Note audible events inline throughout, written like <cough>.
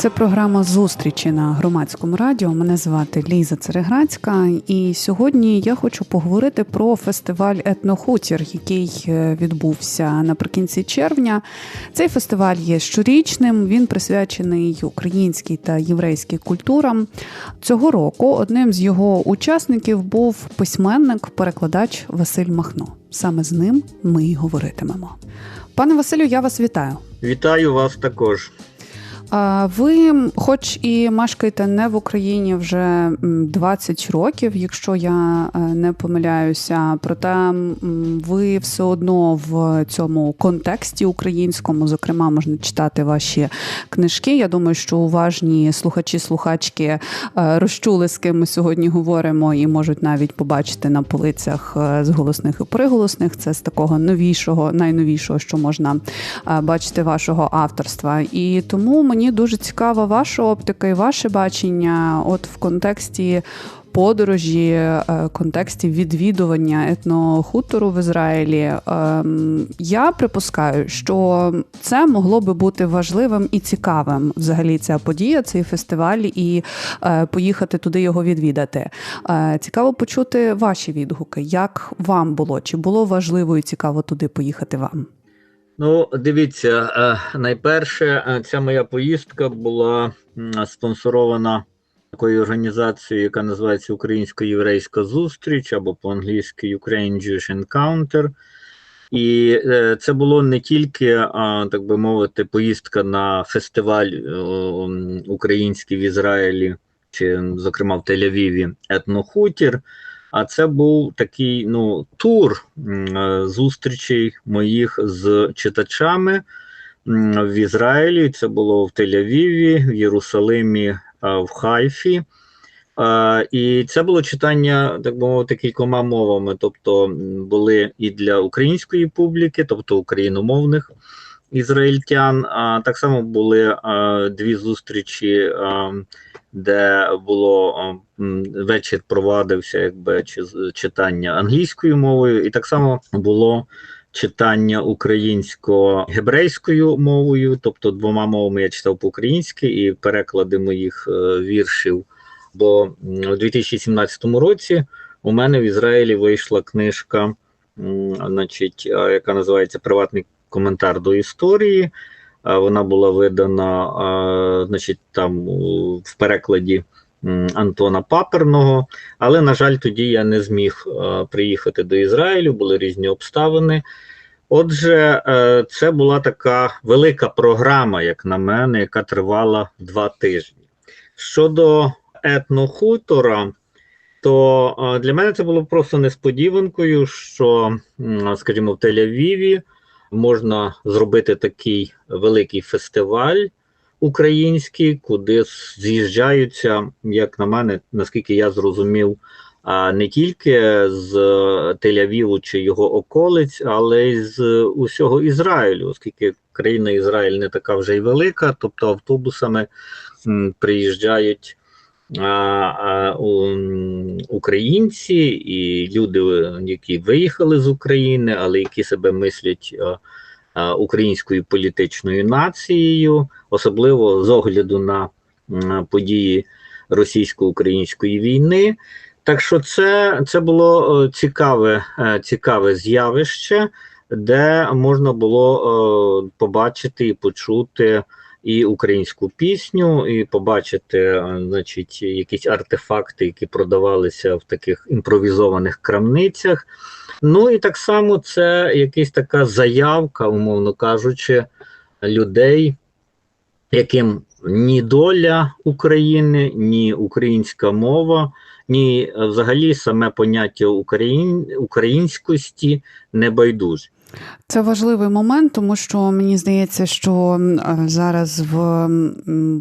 Це програма зустрічі на громадському радіо. Мене звати Ліза Цереграцька, і сьогодні я хочу поговорити про фестиваль Етнохутір, який е, відбувся наприкінці червня. Цей фестиваль є щорічним. Він присвячений українській та єврейській культурам. Цього року одним з його учасників був письменник, перекладач Василь Махно. Саме з ним ми й говоритимемо. Пане Василю, я вас вітаю. Вітаю вас також. Ви, хоч і мешкаєте не в Україні вже м, 20 років, якщо я е, не помиляюся, проте ви все одно в цьому контексті українському, зокрема, можна читати ваші книжки. Я думаю, що уважні слухачі, слухачки е, розчули, з ким ми сьогодні говоримо, і можуть навіть побачити на полицях е, з голосних і приголосних. Це з такого новішого, найновішого, що можна бачити вашого авторства. І тому мені дуже цікава ваша оптика і ваше бачення, от в контексті. Подорожі, е, контексті відвідування етнохутору в Ізраїлі. Ем, Я припускаю, що це могло би бути важливим і цікавим взагалі ця подія, цей фестиваль, і е, поїхати туди його відвідати. Е, Цікаво почути ваші відгуки. Як вам було? Чи було важливо і цікаво туди поїхати вам? Ну, дивіться, е, найперше, е, ця моя поїздка була спонсорована такою організацією, яка називається Українсько-Єврейська зустріч або по-англійськи Ukraine Jewish Encounter. І е, це було не тільки, так би мовити, поїздка на фестиваль український в Ізраїлі, чи, зокрема, в Тель-Авіві етнохутір. А це був такий ну, тур е, зустрічей моїх з читачами в Ізраїлі. Це було в Тель-Авіві, в Єрусалимі, е, в Хайфі. Е, І це було читання, так мовити, кількома мовами. Тобто були і для української публіки, тобто україномовних ізраїльтян. А так само були е, дві зустрічі. е, де було м, вечір провадився якби читання англійською мовою, і так само було читання українсько-гебрейською мовою, тобто двома мовами я читав по-українськи і переклади моїх е, віршів. Бо у 2017 році у мене в Ізраїлі вийшла книжка, значить, е, яка називається Приватний коментар до історії. Вона була видана, значить, там в перекладі Антона Паперного. Але, на жаль, тоді я не зміг приїхати до Ізраїлю, були різні обставини. Отже, е, це була така велика програма, як на мене, яка тривала два тижні. Щодо етнохутора, то е, для мене це було просто несподіванкою, що, скажімо, в Тель-Авіві можна зробити такий великий фестиваль український, куди з'їжджаються, як на мене, наскільки я зрозумів, не тільки з Тель-Авіву чи його околиць, але й з усього Ізраїлю, оскільки країна Ізраїль не така вже й велика, тобто автобусами приїжджають українці і люди, які виїхали з України, але які себе мислять а, а, українською політичною нацією, особливо з огляду на події російсько-української війни. Так що це, це було е, цікаве, е, цікаве з'явище, де можна було е, побачити і почути і українську пісню, і побачити, е, значить, якісь артефакти, які продавалися в таких імпровізованих крамницях. Ну і так само це якась така заявка, умовно кажучи, людей, яким ні доля України, ні українська мова, ні е, взагалі саме поняття україн, українськості не байдужі. Це важливий момент, тому що мені здається, що е, зараз в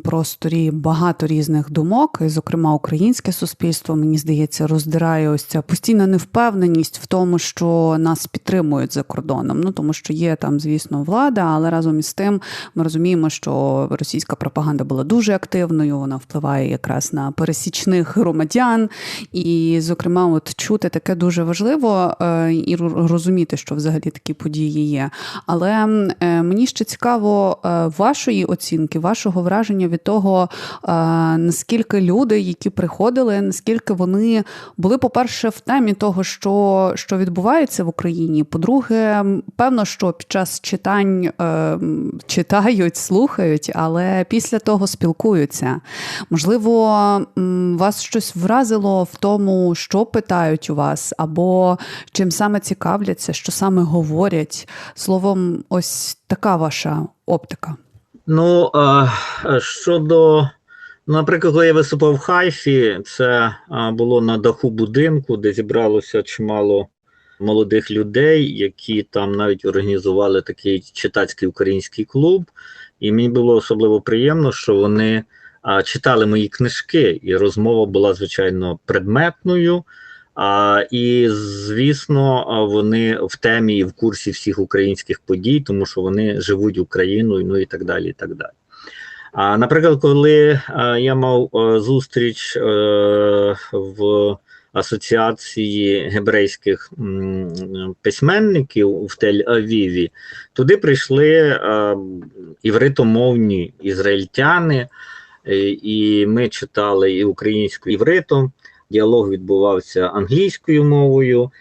просторі багато різних думок, і, зокрема, українське суспільство, мені здається, роздирає ось ця постійна невпевненість в тому, що нас підтримують за кордоном. Ну тому що є там, звісно, влада, але разом із тим ми розуміємо, що російська пропаганда була дуже активною. Вона впливає якраз на пересічних громадян, і, зокрема, от чути таке дуже важливо е, і розуміти, що взагалі такі події є. Але е, мені ще цікаво е, вашої оцінки, вашого враження від того, е, наскільки люди, які приходили, наскільки вони були, по-перше, в темі того, що, що відбувається в Україні. По-друге, певно, що під час читань читають, слухають, але після того спілкуються. Можливо, вас щось вразило в тому, що питають у вас, або чим саме цікавляться, що саме говорять. Словом, ось така ваша оптика. Ну, а, щодо, наприклад, коли я виступав в Хайфі, це було на даху будинку, де зібралося чимало молодих людей, які там навіть організували такий читацький український клуб. І мені було особливо приємно, що вони читали мої книжки, і розмова була, звичайно, предметною. І, звісно, вони в темі і в курсі всіх українських подій, тому що вони живуть Україною, ну і так далі. і так далі. А, наприклад, коли я мав зустріч е, в Асоціації гебрейських письменників в Тель-Авіві, туди прийшли івритомовні ізраїльтяни, і ми читали і українською івритом діалог відбувався англійською мовою.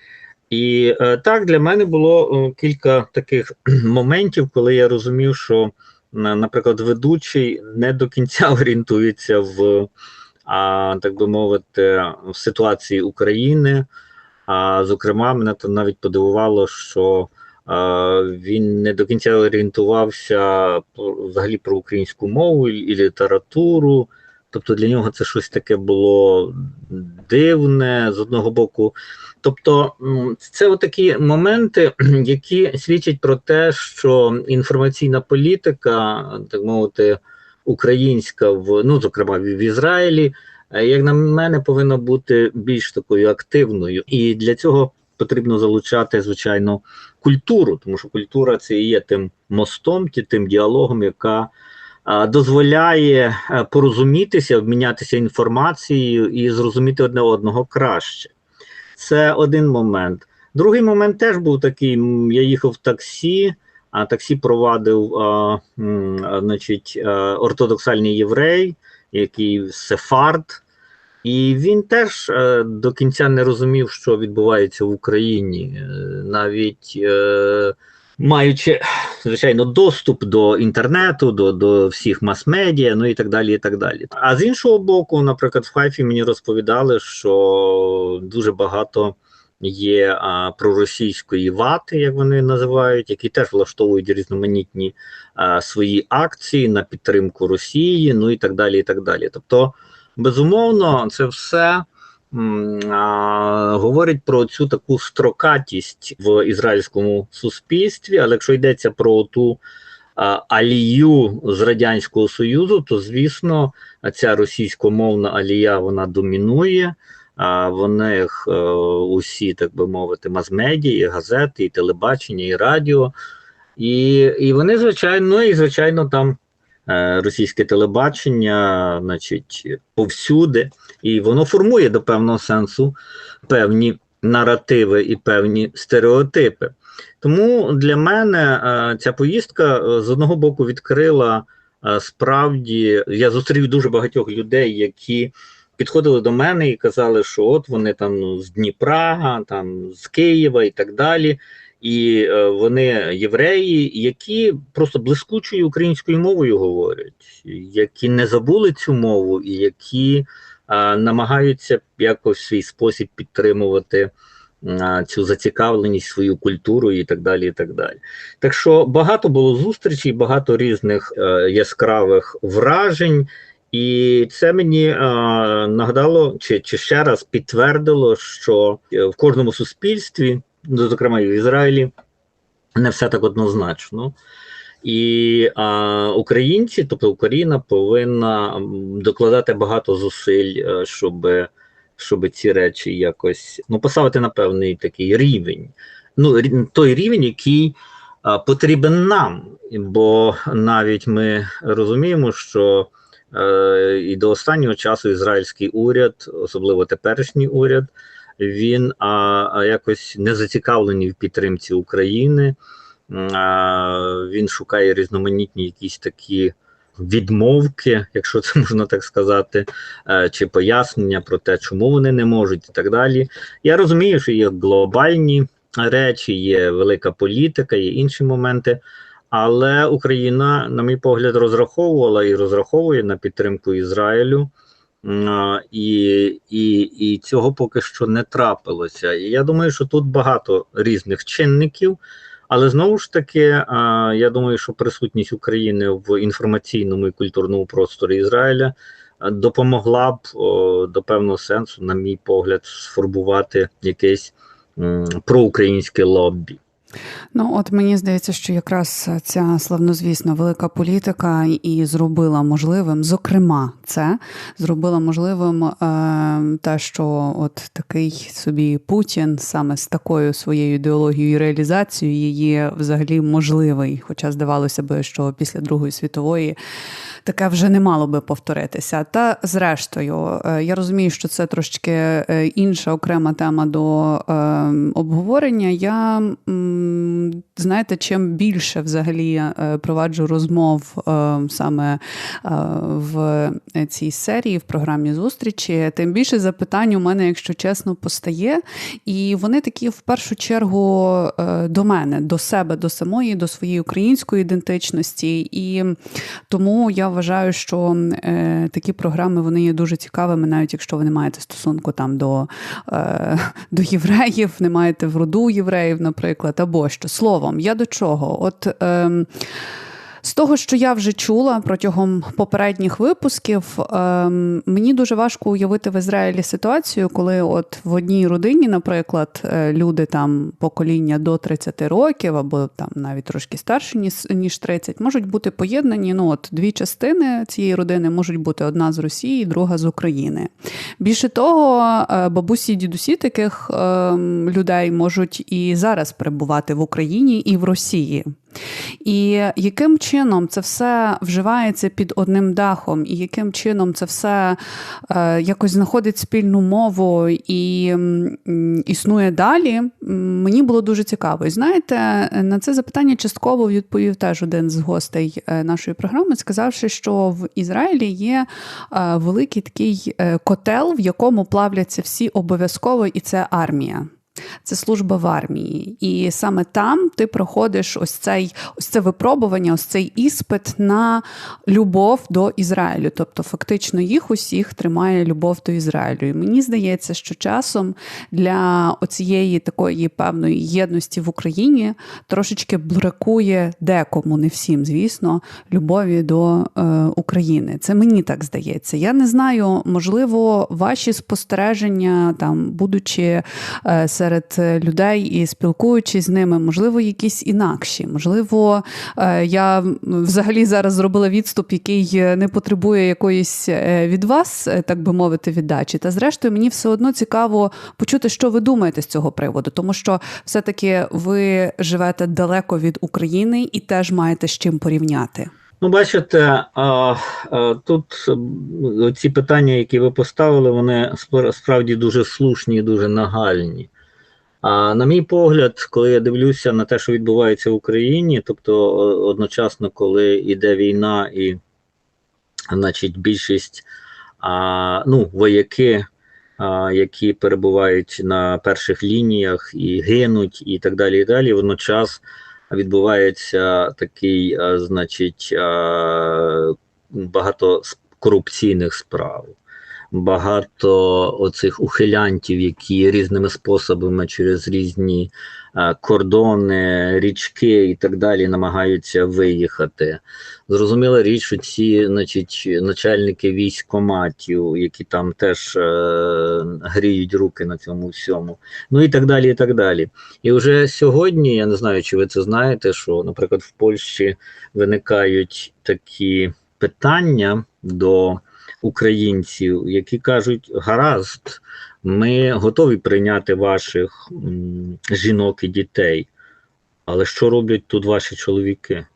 І е, так для мене було е, кілька таких <clears throat> моментів, коли я розумів, що, наприклад, ведучий не до кінця <laughs> орієнтується в, а, так би мовити, в ситуації України. А зокрема, мене то навіть подивувало, що е, він не до кінця орієнтувався взагалі про українську мову і літературу. Тобто для нього це щось таке було дивне з одного боку. Тобто, це такі моменти, <clears throat> які свідчать про те, що інформаційна політика, так мовити, українська в ну, зокрема в Ізраїлі, е, як на мене, повинна бути більш такою активною, і для цього потрібно залучати, звичайно, культуру, тому що культура це і є тим мостом, тим діалогом, яка дозволяє е, порозумітися, обмінятися інформацією і зрозуміти одне одного краще. Це один момент. Другий момент теж був такий: я їхав в таксі, а таксі провадив а, значить, а, ортодоксальний єврей, який сефард. І він теж е, до кінця не розумів, що відбувається в Україні. Е, навіть е, маючи, звичайно, доступ до інтернету, до, до всіх мас-медіа, ну і так далі. і так далі. А з іншого боку, наприклад, в Хайфі мені розповідали, що дуже багато є а, проросійської вати, як вони називають, які теж влаштовують різноманітні а, свої акції на підтримку Росії, ну і так далі. і так далі. Тобто, безумовно, це все. Говорить про цю таку строкатість в ізраїльському суспільстві, але якщо йдеться про ту алію з радянського союзу, то звісно ця російськомовна алія вона домінує. А в них е, усі, так би мовити, мас-медіа, і газети, і телебачення, і радіо. І, і вони, звичайно, ну і звичайно, там російське телебачення, значить, повсюди, і воно формує до певного сенсу певні наративи і певні стереотипи. Тому для мене е, ця поїздка е, з одного боку відкрила е, справді, я зустрів дуже багатьох людей, які підходили до мене і казали, що от вони там ну, з Дніпра, там з Києва і так далі. І е, вони євреї, які просто блискучою українською мовою говорять, які не забули цю мову, і які намагаються якось в свій спосіб підтримувати цю зацікавленість, свою культуру і так далі. і Так далі. Так що багато було зустрічей, багато різних е, яскравих вражень. І це мені е, нагадало чи, чи ще раз підтвердило, що е, в кожному суспільстві, зокрема і в Ізраїлі, не все так однозначно. І а, українці, тобто Україна, повинна докладати багато зусиль, е, щоб, щоб ці речі якось ну, поставити на певний такий рівень. Ну, той рівень, який а, потрібен нам. Бо навіть ми розуміємо, що е, і до останнього часу ізраїльський уряд, особливо теперішній уряд, він а, якось не зацікавлений в підтримці України. А, Він шукає різноманітні якісь такі відмовки, якщо це <laughs> можна так сказати, е, чи пояснення про те, чому вони не можуть, і так далі. Я розумію, що є глобальні речі, є велика політика, є інші моменти. Але Україна, на мій погляд, розраховувала і розраховує на підтримку Ізраїлю. І, і, і цього поки що не трапилося. І я думаю, що тут багато різних чинників, але знову ж таки, я думаю, що присутність України в інформаційному і культурному просторі Ізраїля допомогла б до певного сенсу, на мій погляд, сформувати якесь проукраїнське лоббі. Ну, от мені здається, що якраз ця славнозвісна велика політика і зробила можливим, зокрема, це зробила можливим е, те, що от такий собі Путін саме з такою своєю ідеологією і реалізацією її взагалі можливий. Хоча здавалося би, що після Другої світової. Таке вже не мало би повторитися. Та зрештою, е, я розумію, що це трошки е, інша окрема тема до е, обговорення. Я знаєте, чим більше взагалі е, проваджу розмов е, саме е, в цій серії, в програмі зустрічі, тим більше запитань у мене, якщо чесно, постає. І вони такі в першу чергу до мене, до себе, до самої, до своєї української ідентичності. І тому я вважаю, що такі програми вони є дуже цікавими, навіть якщо ви не маєте стосунку там до, до євреїв, не маєте в роду євреїв, наприклад, або що. Словом, я до чого? От. Е, з того, що я вже чула протягом попередніх випусків, ем, мені дуже важко уявити в Ізраїлі ситуацію, коли от в одній родині, наприклад, е, люди там покоління до 30 років, або там навіть трошки старші ніж, ніж 30, можуть бути поєднані. Ну, от дві частини цієї родини можуть бути одна з Росії, друга з України. Більше того, е, бабусі і дідусі таких ем, людей можуть і зараз перебувати в Україні і в Росії. І яким чином це все вживається під одним дахом, і яким чином це все е, якось знаходить спільну мову і м, існує далі, мені було дуже цікаво. І знаєте, на це запитання частково відповів теж один з гостей е, нашої програми, сказавши, що в Ізраїлі є е, великий такий е, котел, в якому плавляться всі обов'язково, і це армія. Це служба в армії, і саме там ти проходиш ось цей ось це випробування, ось цей іспит на любов до Ізраїлю. Тобто, фактично, їх усіх тримає любов до Ізраїлю. І мені здається, що часом для оцієї такої певної єдності в Україні трошечки бракує декому, не всім, звісно, любові до е, України. Це мені так здається. Я не знаю, можливо, ваші спостереження, там, будучи е, серед людей і спілкуючись з ними, можливо, якісь інакші. Можливо, е, я взагалі зараз зробила відступ, який не потребує якоїсь е, від вас, е, так би мовити, віддачі. Та зрештою, мені все одно цікаво почути, що ви думаєте з цього приводу, тому що все-таки ви живете далеко від України і теж маєте з чим порівняти. Ну, бачите, тут ці питання, які ви поставили, вони спра- справді дуже слушні і дуже нагальні. А на мій погляд, коли я дивлюся на те, що відбувається в Україні, тобто одночасно, коли йде війна, і значить, більшість а, ну, вояки, а, які перебувають на перших лініях і гинуть, і так далі, і далі, водночас відбувається такий, а, значить, а, багато корупційних справ. Багато оцих ухилянтів, які різними способами через різні е, кордони, річки і так далі намагаються виїхати. Зрозуміла річ, що ці значить, начальники військоматів, які там теж е, гріють руки на цьому всьому, ну і так далі. І так далі. І вже сьогодні, я не знаю, чи ви це знаєте, що, наприклад, в Польщі виникають такі питання до українців, які кажуть: гаразд, ми готові прийняти ваших жінок і дітей, але що роблять тут ваші чоловіки?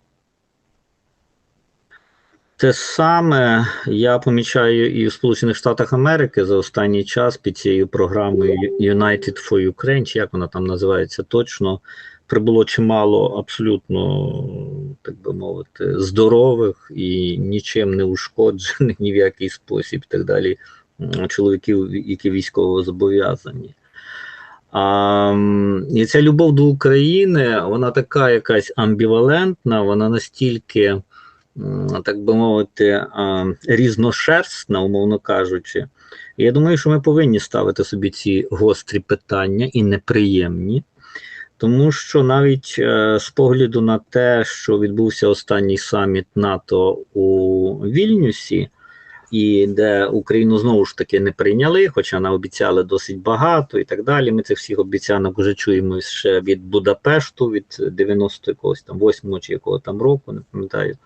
Те саме я помічаю і в Сполучених Штатах Америки за останній час під цією програмою United for Ukraine, чи як вона там називається точно, прибуло чимало абсолютно, так би мовити, здорових і нічим не ушкоджених ні в який спосіб і так далі. Чоловіків, які військово зобов'язані. А, і ця любов до України, вона така якась амбівалентна, вона настільки, так би мовити, різношерстна, умовно кажучи. Я думаю, що ми повинні ставити собі ці гострі питання і неприємні. Тому що навіть е, з погляду на те, що відбувся останній саміт НАТО у Вільнюсі, і де Україну знову ж таки не прийняли, хоча наобіцяли досить багато і так далі. Ми цих всіх обіцянок вже чуємо ще від Будапешту, від 90 якогось там 8 чи якого там року, не пам'ятаю.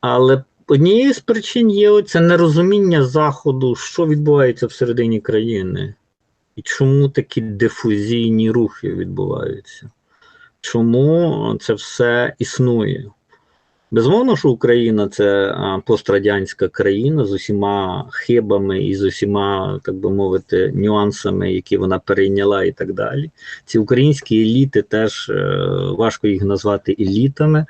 Але однією з причин є оце нерозуміння Заходу, що відбувається всередині країни. І чому такі дифузійні рухи відбуваються? Чому це все існує? Безумовно, що Україна це пострадянська країна з усіма хибами і з усіма, так би мовити, нюансами, які вона перейняла, і так далі. Ці українські еліти теж е, важко їх назвати елітами,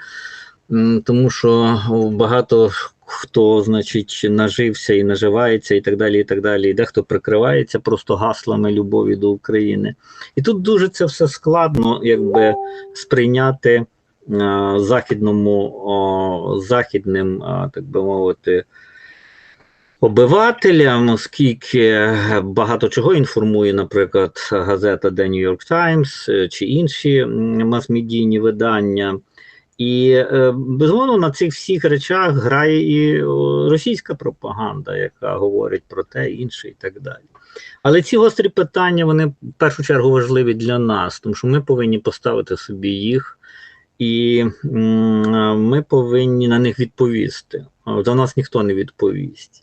тому що багато хто, значить, нажився і наживається, і так далі, і так далі. І дехто прикривається просто гаслами любові до України. І тут дуже це все складно, якби сприйняти е, західному о, західним, а, так би мовити. Обивателям, оскільки багато чого інформує, наприклад, газета The New York Times е, чи інші мас-медійні видання. І е, безумовно на цих всіх речах грає і російська пропаганда, яка говорить про те, інше і так далі. Але ці гострі питання вони в першу чергу важливі для нас, тому що ми повинні поставити собі їх, і ми повинні на них відповісти. За нас ніхто не відповість.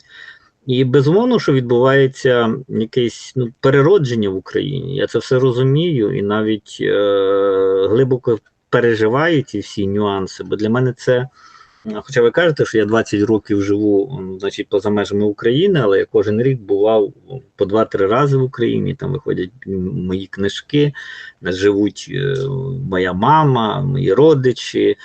І безумовно, що відбувається якесь ну, переродження в Україні. Я це все розумію і навіть е, глибоко переживаю ці всі нюанси, бо для мене це. Хоча ви кажете, що я 20 років живу значить, поза межами України, але я кожен рік бував по 2-3 рази в Україні. Там виходять мої книжки, живуть е, моя мама, мої родичі.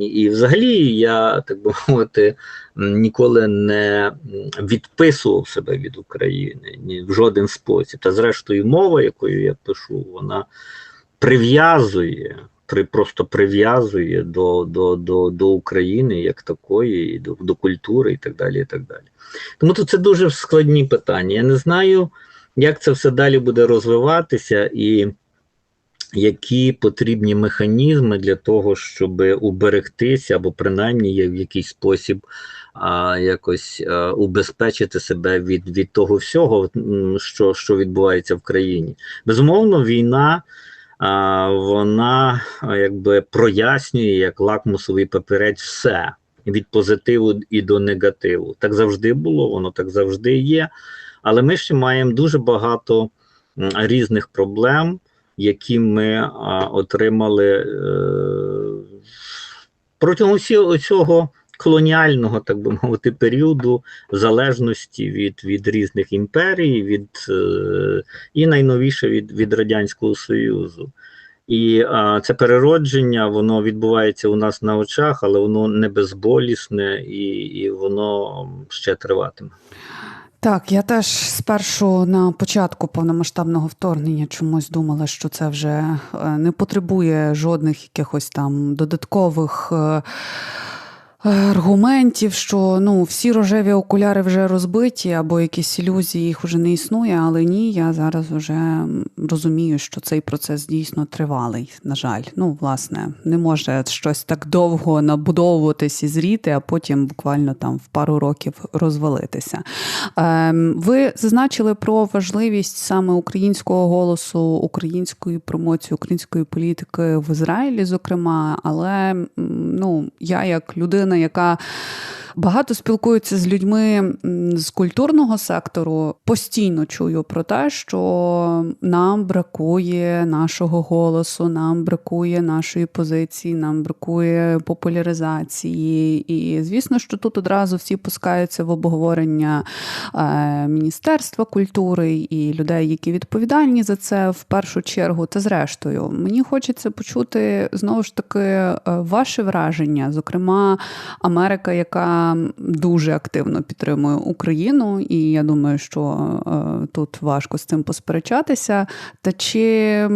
І взагалі я, так би <laughs> мовити, ніколи не відписував себе від України ні в жоден спосіб. Та зрештою, мова, якою я пишу, вона прив'язує, при, просто прив'язує до, до, до, до України як такої, і до, до культури і так далі. і так далі. Тому тут це дуже складні питання. Я не знаю, як це все далі буде розвиватися і які потрібні механізми для того, щоб уберегтися, або принаймні в якийсь спосіб а, якось а, убезпечити себе від, від того всього, що, що відбувається в країні. Безумовно, війна. Вона якби прояснює як лакмусовий папірець все від позитиву і до негативу. Так завжди було, воно так завжди є. Але ми ще маємо дуже багато різних проблем, які ми отримали е, протягом цього колоніального, так би мовити, періоду залежності від, від різних імперій, від, е, і найновіше від, від Радянського Союзу. І а, це переродження, воно відбувається у нас на очах, але воно не безболісне і, і воно ще триватиме. Так, я теж спершу на початку повномасштабного вторгнення чомусь думала, що це вже е, не потребує жодних якихось там додаткових. Е, аргументів, що ну всі рожеві окуляри вже розбиті, або якісь ілюзії їх вже не існує. Але ні, я зараз вже розумію, що цей процес дійсно тривалий. На жаль, ну власне, не може щось так довго набудовуватись і зріти, а потім буквально там в пару років розвалитися. Ем, Ви зазначили про важливість саме українського голосу, української промоції, української політики в Ізраїлі, зокрема. Але ну я як людина, яка багато спілкується з людьми з культурного сектору, постійно чую про те, що нам бракує нашого голосу, нам бракує нашої позиції, нам бракує популяризації. І звісно, що тут одразу всі пускаються в обговорення е, Міністерства культури і людей, які відповідальні за це в першу чергу. Та зрештою, мені хочеться почути знову ж таки е, ваше враження, зокрема, Америка, яка дуже активно підтримує Україну, і я думаю, що е, тут важко з цим посперечатися. Та чи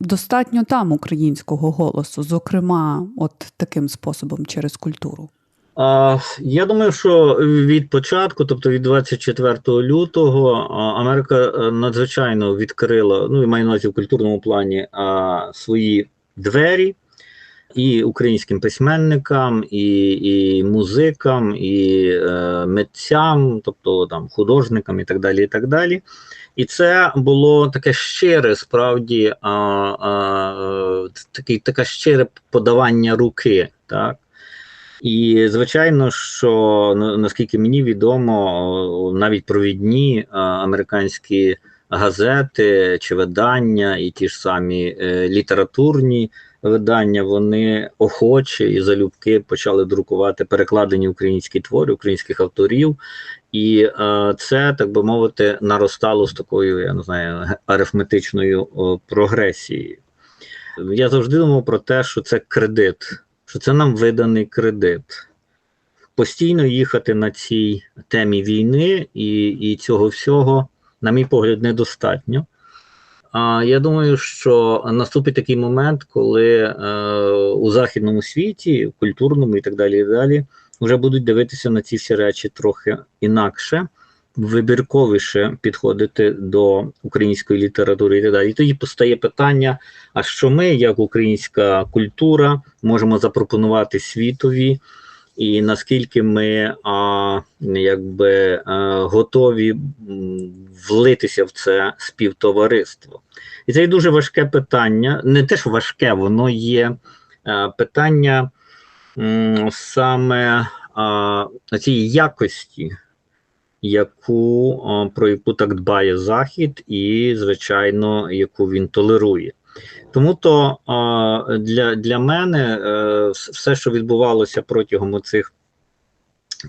достатньо там українського голосу, зокрема, от таким способом через культуру? Я думаю, що від початку, тобто від 24 лютого, Америка е, надзвичайно відкрила, ну і маю на увазі в культурному плані, свої двері і українським письменникам, і, і музикам, і е, митцям, тобто там художникам і так далі. І так далі. І це було таке щире, справді, а, а, такий, таке щире подавання руки. так. І звичайно, що наскільки мені відомо, навіть провідні а, американські газети чи видання, і ті ж самі е, літературні видання, вони охоче і залюбки почали друкувати перекладені українські твори українських авторів. І е, це, так би мовити, наростало з такою, я не знаю, арифметичною о, прогресією. Я завжди думав про те, що це кредит, що це нам виданий кредит. Постійно їхати на цій темі війни і, і цього всього, на мій погляд, недостатньо. А я думаю, що наступить такий момент, коли е, у західному світі, культурному і так далі, і далі, вже будуть дивитися на ці всі речі трохи інакше, вибірковіше підходити до української літератури і так далі. І тоді постає питання: а що ми, як українська культура, можемо запропонувати світові, і наскільки ми а, якби а, готові влитися в це співтовариство? І це є дуже важке питання. Не те, що важке, воно є е, питання м, саме а, цієї якості, яку, а, про яку так дбає Захід, і, звичайно, яку він толерує. Тому то для, для мене е, все, що відбувалося протягом цих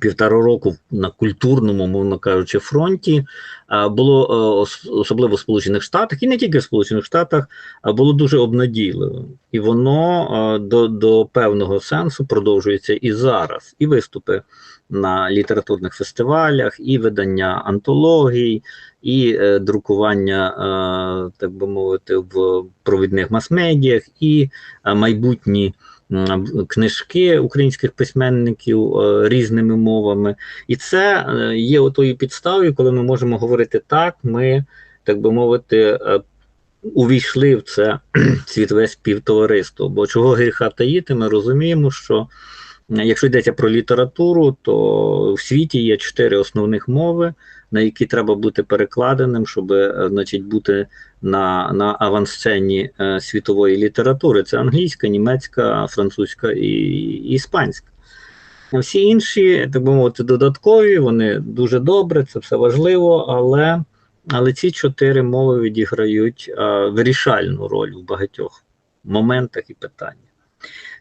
півтора року на культурному, мовно кажучи, фронті, а, було е, особливо в Сполучених Штатах, і не тільки в Сполучених Штатах, а було дуже обнадійливим. І воно е, до, до певного сенсу продовжується і зараз. І виступи на літературних фестивалях, і видання антологій, і е, друкування, е, так би мовити, в провідних мас-медіях, і е, майбутні книжки українських письменників е, різними мовами. І це е, є отою підставою, коли ми можемо говорити так, ми, так би мовити, е, увійшли в це <clears throat> світове співтовариство. Бо чого гріха таїти, ми розуміємо, що якщо йдеться про літературу, то в світі є чотири основних мови, на які треба бути перекладеним, щоб е, значить, бути на, на авансцені е, світової літератури. Це англійська, німецька, французька і, іспанська. Всі інші, так би мовити, додаткові, вони дуже добре, це все важливо, але, але ці чотири мови відіграють е, вирішальну роль в багатьох моментах і питаннях.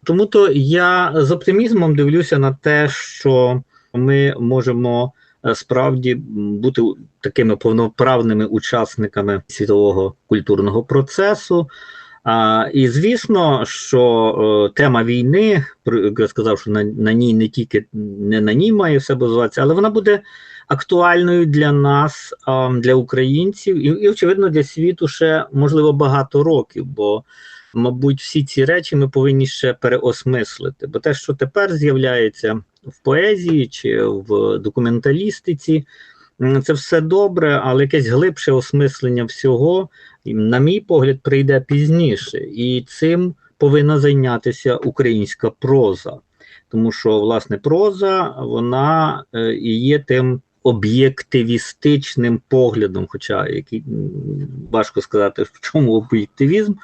Тому то я з оптимізмом дивлюся на те, що ми можемо е, справді бути такими повноправними учасниками світового культурного процесу. А, і звісно, що е, тема війни, я сказав, що на, на ній не тільки не на ній має все базуватися, але вона буде актуальною для нас, а, для українців, і, і очевидно для світу ще можливо багато років. Бо, мабуть, всі ці речі ми повинні ще переосмислити. Бо те, що тепер з'являється в поезії чи в документалістиці. Це все добре, але якесь глибше осмислення всього, на мій погляд, прийде пізніше. І цим повинна зайнятися українська проза. Тому що, власне, проза вона е, і є тим об'єктивістичним поглядом, хоча який важко сказати, в чому об'єктивізм,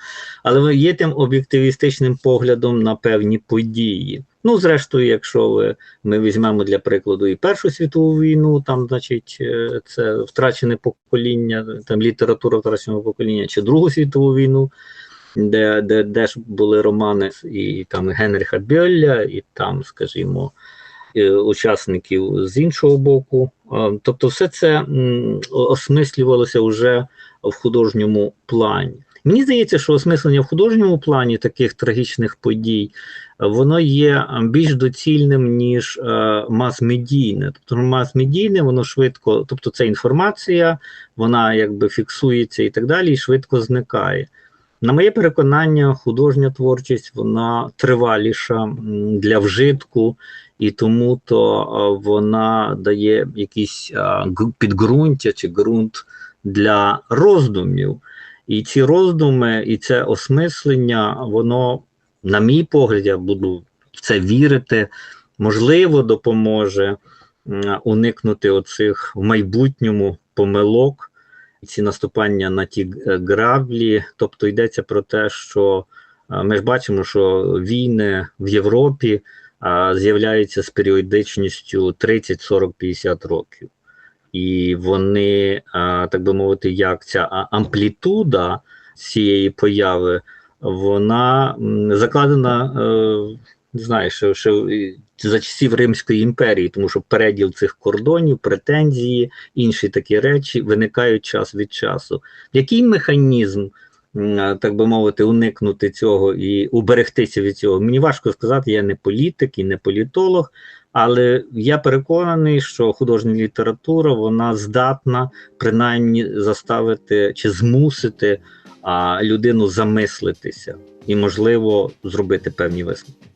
але є тим об'єктивістичним поглядом на певні події. Ну, зрештою, якщо ви, ми візьмемо для прикладу і Першу світову війну, там, значить, е, це втрачене покоління, там література втраченого покоління, чи Другу світову війну, де, де, де ж були романи і там Генріха Бьолля, і там, скажімо, учасників з іншого боку. Е, Тобто, все це осмислювалося вже в художньому плані. Мені здається, що осмислення в художньому плані таких трагічних подій е, воно є більш доцільним, ніж е, мас-медійне. Тобто мас-медійне, воно швидко, тобто це інформація, вона якби фіксується і так далі, і швидко зникає. На моє переконання, художня творчість вона триваліша для вжитку, і тому то е, вона дає якісь е, підґрунтя чи ґрунт для роздумів. І ці роздуми, і це осмислення, воно, на мій погляд, я буду в це вірити, можливо, допоможе уникнути оцих в майбутньому помилок, ці наступання на ті е, граблі. Тобто йдеться про те, що ми ж бачимо, що війни в Європі з'являються з періодичністю 30, 40, 50 років. І вони, так би мовити, як ця амплітуда цієї появи, вона закладена, не знаю, ще, ще за часів Римської імперії, тому що переділ цих кордонів, претензії, інші такі речі виникають час від часу. Який механізм, так би мовити, уникнути цього і уберегтися від цього? Мені важко сказати, я не політик і не політолог. Але я переконаний, що художня література вона здатна принаймні заставити чи змусити а, людину замислитися і, можливо, зробити певні висновки.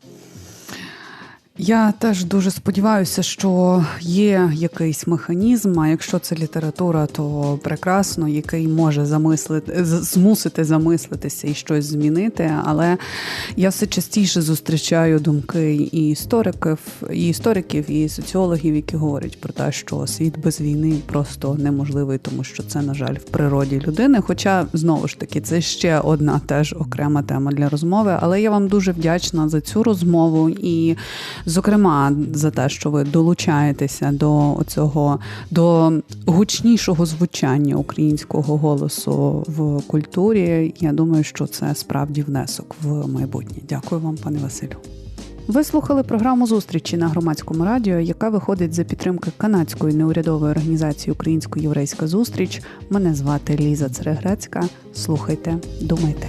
Я теж дуже сподіваюся, що є якийсь механізм. А якщо це література, то прекрасно, який може замислити змусити замислитися і щось змінити. Але я все частіше зустрічаю думки і істориків, і істориків, і соціологів, які говорять про те, що світ без війни просто неможливий, тому що це, на жаль, в природі людини. Хоча знову ж таки це ще одна теж окрема тема для розмови. Але я вам дуже вдячна за цю розмову і. Зокрема, за те, що ви долучаєтеся до цього до гучнішого звучання українського голосу в культурі. Я думаю, що це справді внесок в майбутнє. Дякую вам, пане Василю. Ви слухали програму зустрічі на громадському радіо, яка виходить за підтримки канадської неурядової організації Українсько-Єврейська зустріч. Мене звати Ліза Церегрецька. Слухайте, думайте.